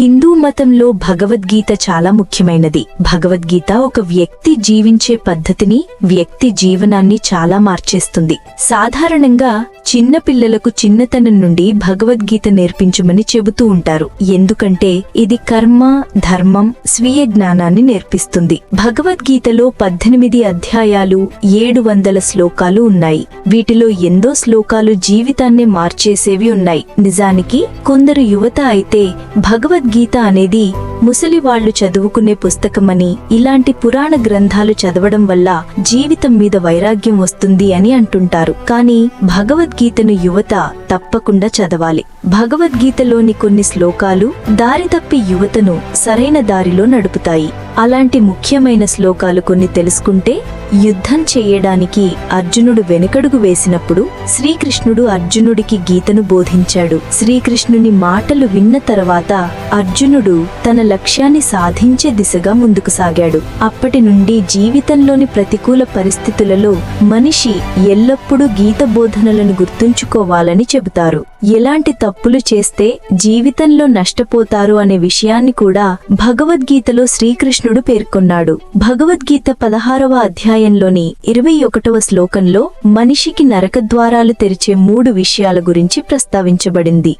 హిందూ మతంలో భగవద్గీత చాలా ముఖ్యమైనది. భగవద్గీత ఒక వ్యక్తి జీవించే పద్ధతిని వ్యక్తి జీవనాన్ని చాలా మార్చేస్తుంది. సాధారణంగా చిన్న పిల్లలకు చిన్నతనం నుండి భగవద్గీత నేర్పించమని చెబుతూ ఉంటారు. ఎందుకంటే ఇది కర్మ ధర్మం స్వీయ జ్ఞానాన్ని నేర్పిస్తుంది. భగవద్గీతలో పద్దెనిమిది అధ్యాయాలు ఏడు వందల శ్లోకాలు ఉన్నాయి. వీటిలో ఎందో శ్లోకాలు జీవితాన్నే మార్చేసేవి ఉన్నాయి. నిజానికి కొందరు యువత అయితే భగవద్గీత అనేది ముసలివాళ్ళు చదువుకునే పుస్తకమని ఇలాంటి పురాణ గ్రంథాలు చదవడం వల్ల జీవితం మీద వైరాగ్యం వస్తుంది అని అంటుంటారు. కానీ భగవద్గీతను యువత తప్పకుండా చదవాలి. భగవద్గీతలోని కొన్ని శ్లోకాలు దారి తప్పి యువతను సరైన దారిలో నడుపుతాయి. అలాంటి ముఖ్యమైన శ్లోకాలు కొన్ని తెలుసుకుంటే యుద్ధం చేయడానికి అర్జునుడు వెనుకడుగు వేసినప్పుడు శ్రీకృష్ణుడు అర్జునుడికి గీతను బోధించాడు. శ్రీకృష్ణుని మాటలు విన్న తర్వాత అర్జునుడు తన లక్ష్యాన్ని సాధించే దిశగా ముందుకు సాగాడు. అప్పటి నుండి జీవితంలోని ప్రతికూల పరిస్థితులలో మనిషి ఎల్లప్పుడూ గీత బోధనలను గుర్తుంచుకోవాలని చెబుతారు. ఎలాంటి తప్పులు చేస్తే జీవితంలో నష్టపోతారు అనే విషయాన్ని కూడా భగవద్గీతలో శ్రీకృష్ణుడు పేర్కొన్నాడు. భగవద్గీత పదహారవ అధ్యాయంలోని ఇరవై ఒకటవ శ్లోకంలో మనిషికి నరకద్వారాలు తెరిచే మూడు విషయాల గురించి ప్రస్తావించబడింది.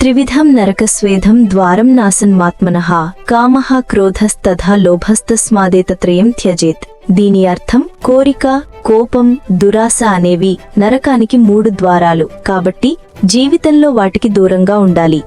త్రివిధం నరకస్వేదం ద్వారం నాసన్మాత్మనః కామ క్రోధస్తథా లోభస్తస్మాదేతత్రయం త్యజేత్. దీని అర్థం కోరిక కోపం దురాశ అనేవి నరకానికి మూడు ద్వారాలు కాబట్టి జీవితంలో వాటికి దూరంగా ఉండాలి.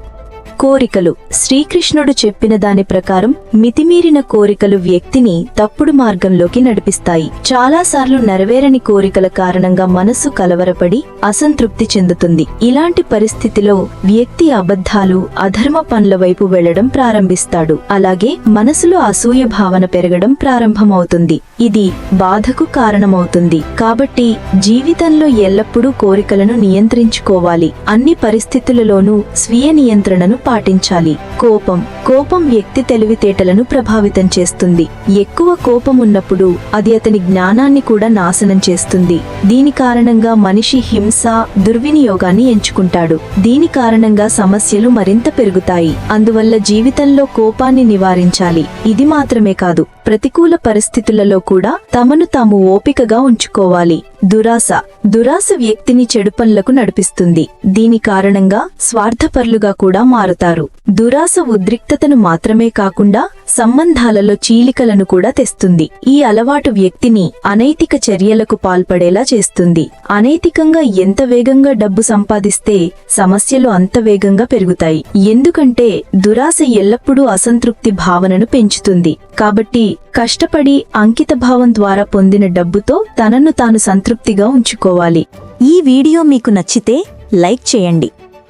కోరికలు. శ్రీకృష్ణుడు చెప్పిన దాని ప్రకారం మితిమీరిన కోరికలు వ్యక్తిని తప్పుడు మార్గంలోకి నడిపిస్తాయి. చాలాసార్లు నెరవేరని కోరికల కారణంగా మనస్సు కలవరపడి అసంతృప్తి చెందుతుంది. ఇలాంటి పరిస్థితిలో వ్యక్తి అబద్ధాలు అధర్మ పనుల వైపు వెళ్ళడం ప్రారంభిస్తాడు. అలాగే మనసులో అసూయ భావన పెరగడం ప్రారంభమవుతుంది. ఇది బాధకు కారణమవుతుంది. కాబట్టి జీవితంలో ఎల్లప్పుడూ కోరికలను నియంత్రించుకోవాలి. అన్ని పరిస్థితులలోనూ స్వీయ నియంత్రణను పాటించాలి. కోపం కోపం వ్యక్తి తెలివితేటలను ప్రభావితం చేస్తుంది. ఎక్కువ కోపం ఉన్నప్పుడు అది అతని జ్ఞానాన్ని కూడా నాశనం చేస్తుంది. దీని కారణంగా మనిషి హింస దుర్వినియోగాన్ని ఎంచుకుంటాడు. దీని కారణంగా సమస్యలు మరింత పెరుగుతాయి. అందువల్ల జీవితంలో కోపాన్ని నివారించాలి. ఇది మాత్రమే కాదు ప్రతికూల పరిస్థితులలో కూడా తమను తాము ఓపికగా ఉంచుకోవాలి. దురాశ దురాశ వ్యక్తిని చెడు పనులకు నడిపిస్తుంది. దీని కారణంగా స్వార్థపరులుగా కూడా మారుతారు దురాశ ఉద్రిక్తతను మాత్రమే కాకుండా సంబంధాలలో చీలికలను కూడా తెస్తుంది. ఈ అలవాటు వ్యక్తిని అనైతిక చర్యలకు పాల్పడేలా చేస్తుంది. అనైతికంగా ఎంత వేగంగా డబ్బు సంపాదిస్తే సమస్యలు అంత వేగంగా పెరుగుతాయి. ఎందుకంటే దురాశ ఎల్లప్పుడూ అసంతృప్తి భావనను పెంచుతుంది. కాబట్టి కష్టపడి అంకిత భావం ద్వారా పొందిన డబ్బుతో తనను తాను సంతృప్తిగా ఉంచుకోవాలి. ఈ వీడియో మీకు నచ్చితే లైక్ చేయండి.